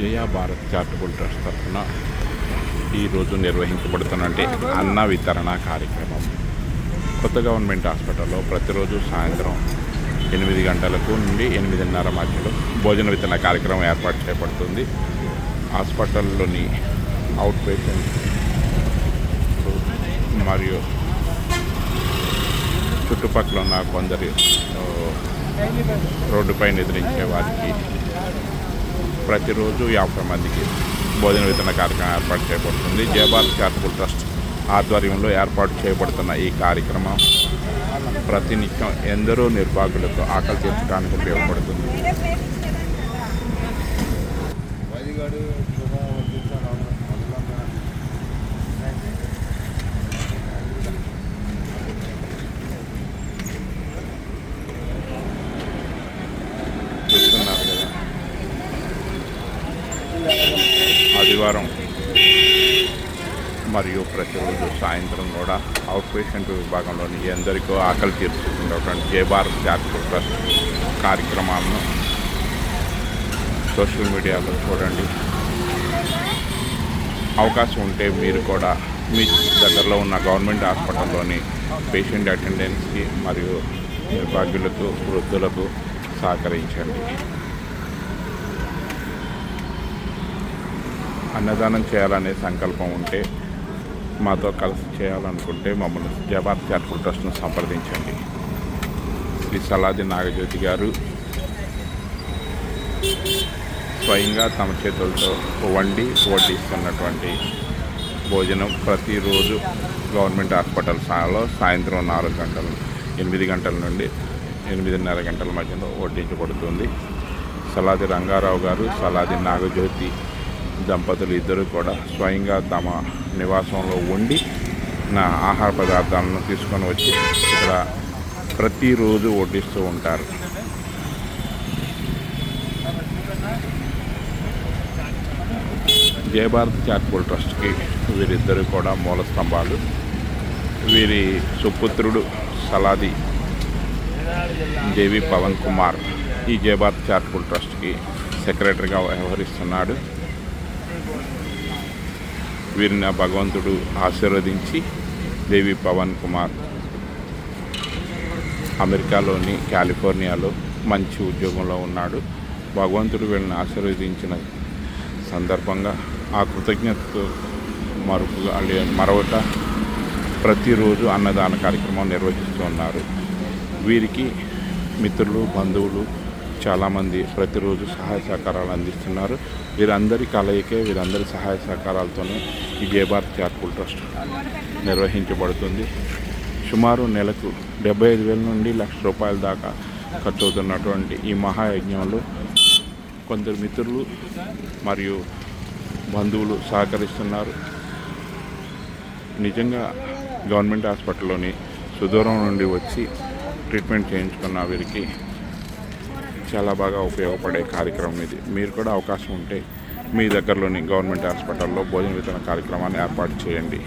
జయ Bharat charitable trust తరఫున ఈరోజు నిర్వహించబడుతున్నటువంటి అన్న వితరణ కార్యక్రమం. కొత్త గవర్నమెంట్ హాస్పిటల్లో ప్రతిరోజు సాయంత్రం ఎనిమిది గంటలకు నుండి ఎనిమిదిన్నర మధ్యలో భోజన వితరణ కార్యక్రమం ఏర్పాటు చేయబడుతుంది హాస్పిటల్లోని అవుట్ పేషెంట్ మరియు చుట్టుపక్కల ఉన్న కొందరు రోడ్డుపై నిద్రించే వారికి ప్రతిరోజు యాభై మందికి భోజన వితరణ కార్యక్రమం ఏర్పాటు చేయబడుతుంది. జయభారత్ చారిటబుల్ ట్రస్ట్ ఆధ్వర్యంలో ఏర్పాటు చేయబడుతున్న ఈ కార్యక్రమం ప్రతినిత్యం ఎందరో నిర్వాహకులకు ఆకలి తీర్చడానికి ఉపయోగపడుతుంది. ఆదివారం మరియు ప్రతిరోజు సాయంత్రం కూడా అవుట్ పేషెంట్ విభాగంలోని ఎందరికో ఆకలి తీర్చుకున్నటువంటి జే భారత్ చారిటబుల్ కార్యక్రమాలను సోషల్ మీడియాలో చూడండి. అవకాశం ఉంటే మీరు కూడా మీ దగ్గరలో ఉన్న గవర్నమెంట్ హాస్పిటల్లోని పేషెంట్ అటెండెన్స్కి మరియు నిర్భాగ్యులకు వృద్ధులకు సహకరించండి. అన్నదానం చేయాలనే సంకల్పం ఉంటే మాతో కలిసి చేయాలనుకుంటే మమ్మల్ని జబాత్ చారిటబుల్ ట్రస్ట్ను సంప్రదించండి. శ్రీ సలాది నాగజ్యోతి గారు స్వయంగా తమ చేతులతో వండి వడ్డిస్తున్నటువంటి భోజనం ప్రతిరోజు గవర్నమెంట్ హాస్పిటల్స్లో సాయంత్రం నాలుగు గంటలు ఎనిమిది గంటల నుండి ఎనిమిదిన్నర గంటల మధ్యలో వడ్డించబడుతుంది. సలాది రంగారావు గారు సలాది నాగజ్యోతి దంపతులు ఇద్దరు కూడా స్వయంగా తమ నివాసంలో ఉండి నా ఆహార పదార్థాలను తీసుకొని వచ్చి ఇక్కడ ప్రతిరోజు వడ్డిస్తూ ఉంటారు. జయభారత్ చారిటబుల్ ట్రస్ట్కి వీరిద్దరు కూడా మూల స్తంభాలు. వీరి సుపుత్రుడు సలాది దేవి పవన్ కుమార్ ఈ జయభారత్ చారిటబుల్ ట్రస్ట్కి సెక్రటరీగా వ్యవహరిస్తున్నాడు. వీరిని ఆ భగవంతుడు ఆశీర్వదించి దేవి పవన్ కుమార్ అమెరికాలోని కాలిఫోర్నియాలో మంచి ఉద్యోగంలో ఉన్నాడు. భగవంతుడు వీళ్ళని ఆశీర్వదించిన సందర్భంగా ఆ కృతజ్ఞతతో మరుపుగా లే- మరొక ప్రతిరోజు అన్నదాన కార్యక్రమం నిర్వహిస్తూ ఉన్నారు. వీరికి మిత్రులు బంధువులు చాలామంది ప్రతిరోజు సహాయ సహకారాలు అందిస్తున్నారు. వీరందరి కలయికే వీరందరి సహాయ సహకారాలతోనే ఈ జయభారత్ చారిటబుల్ ట్రస్ట్ నిర్వహించబడుతుంది. సుమారు నెలకు డెబ్బై ఐదు వేల నుండి లక్ష రూపాయల దాకా ఖర్చు అవుతున్నటువంటి ఈ మహాయజ్ఞంలో కొందరు మిత్రులు మరియు బంధువులు సహకరిస్తున్నారు. నిజంగా గవర్నమెంట్ హాస్పిటల్లోని సుదూరం నుండి వచ్చి ట్రీట్మెంట్ చేయించుకున్న వీరికి చాలా బాగా ఉపయోగపడే కార్యక్రమం ఇది. మీరు కూడా అవకాశం ఉంటే మీ దగ్గరలోని గవర్నమెంట్ హాస్పిటల్లో భోజన వితరణ కార్యక్రమాన్ని ఏర్పాటు చేయండి.